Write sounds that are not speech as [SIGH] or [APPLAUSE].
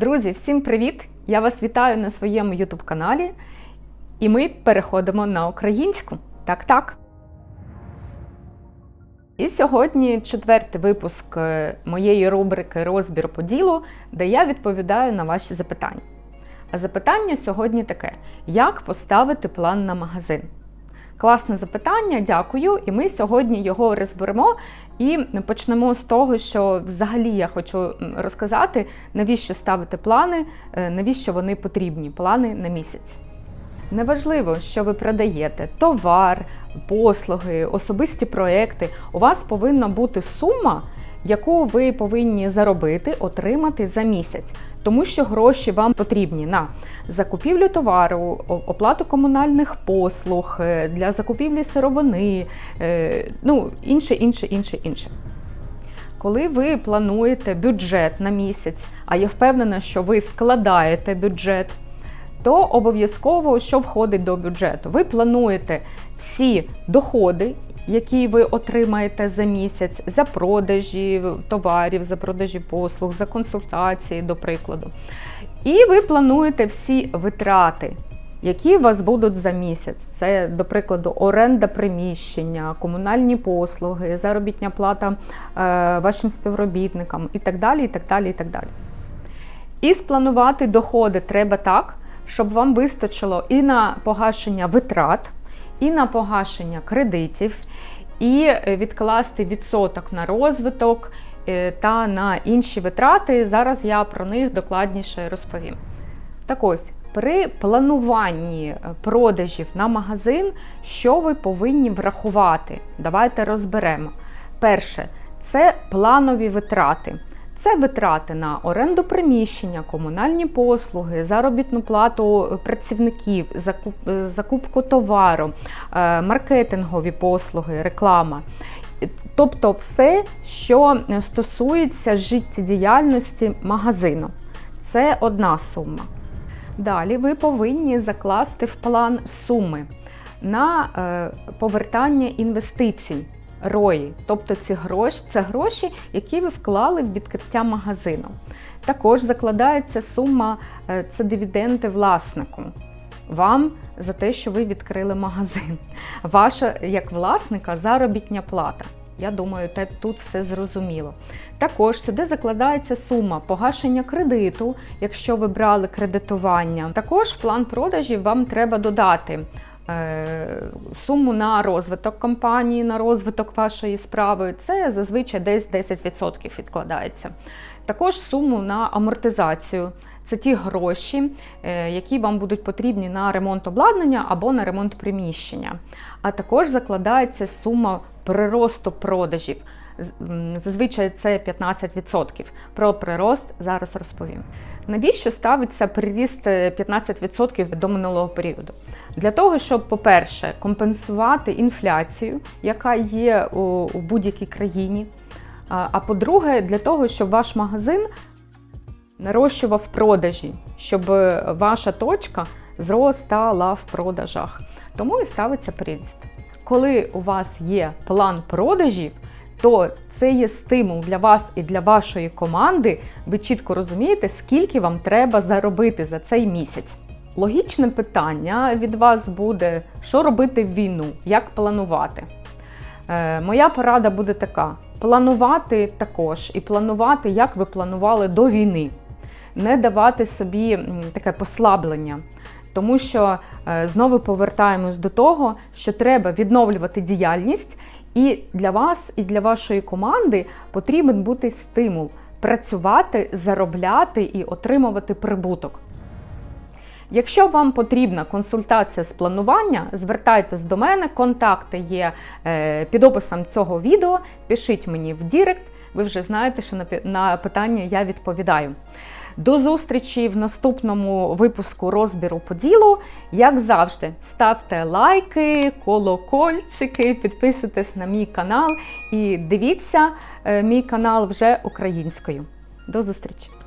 Друзі, всім привіт! Я вас вітаю на своєму YouTube каналі. І ми переходимо на українську. Так, так. І сьогодні четвертий випуск е, моєї рубрики Розбір по ділу, де я відповідаю на ваші запитання. А запитання сьогодні таке: як поставити план на магазин? Класне запитання, дякую. І ми сьогодні його розберемо і почнемо з того, що взагалі я хочу розказати, навіщо ставити плани, е, навіщо вони потрібні, плани на місяць. Неважливо, що ви продаєте товар, послуги, особисті проекти. У вас повинна бути сума, яку ви повинні заробити, отримати за місяць, тому що гроші вам потрібні на закупівлю товару, оплату комунальних послуг, е, для закупівлі сировини, е, ну інше, інше, інше, інше. Коли ви плануєте бюджет на місяць, а я впевнена, що ви складаєте бюджет, то обов'язково що входить до бюджету. Ви плануєте всі доходи, які ви отримаєте за місяць, за продажі товарів, за продажі послуг, за консультації, до прикладу. І ви плануєте всі витрати. Які у вас будуть за місяць? Це, до прикладу, оренда приміщення, комунальні послуги, заробітня плата е, вашим співробітникам і так далі. І так далі, і так далі. І спланувати доходи треба так, щоб вам вистачило і на погашення витрат, і на погашення кредитів, і відкласти відсоток на розвиток е, та на інші витрати. Зараз я про них докладніше розповім. Так ось, при плануванні продажів на магазин, що ви повинні врахувати? Давайте розберемо. Перше, це планові витрати. Це витрати на оренду приміщення, комунальні послуги, заробітну плату працівників, закуп, закупку товару, е, маркетингові послуги, реклама. Тобто все, що стосується життєдіяльності магазину. Це одна сума. Далі ви повинні закласти в план суми на е, повертання інвестицій. Рої, тобто ці гроші, це гроші, які ви вклали в відкриття магазину. Також закладається сума, е, це дивіденди власнику. Вам за те, що ви відкрили магазин. [LAUGHS] Ваша, як власника, заробітня плата. Я думаю, тут все зрозуміло. Також сюди закладається сума погашення кредиту, якщо ви брали кредитування. Також в план продажів вам треба додати суму на розвиток компанії, на розвиток вашої справи, це зазвичай десь 10% відкладається. Також суму на амортизацію. Це ті гроші, е, які вам будуть потрібні на ремонт обладнання або на ремонт приміщення. А також закладається сума приросту продажів. Зазвичай це 15%. Про прирост зараз розповім. Навіщо ставиться приріст 15% до минулого періоду? Для того, щоб, по-перше, компенсувати інфляцію, яка є у, будь-якій країні. А по-друге, для того, щоб ваш магазин нарощував продажі, щоб ваша точка зростала в продажах. Тому і ставиться приріст. Коли у вас є план продажів, то це є стимул для вас і для вашої команди. Ви чітко розумієте, скільки вам треба заробити за цей місяць. Логічне питання від вас буде, що робити в війну, як планувати. Е, Моя порада буде така: планувати також і планувати, як ви планували до війни, не давати собі таке послаблення. Тому що е, знову повертаємось до того, що треба відновлювати діяльність і для вас, і для вашої команди потрібен бути стимул працювати, заробляти і отримувати прибуток. Якщо вам потрібна консультація з планування, звертайтесь до мене, контакти є е, під описом цього відео. Пишіть мені в Дірект, ви вже знаєте, що на питання я відповідаю. До зустрічі в наступному випуску розбіру по ділу. Як завжди, ставте лайки, колокольчики, підписуйтесь на мій канал і дивіться е, мій канал вже українською. До зустрічі!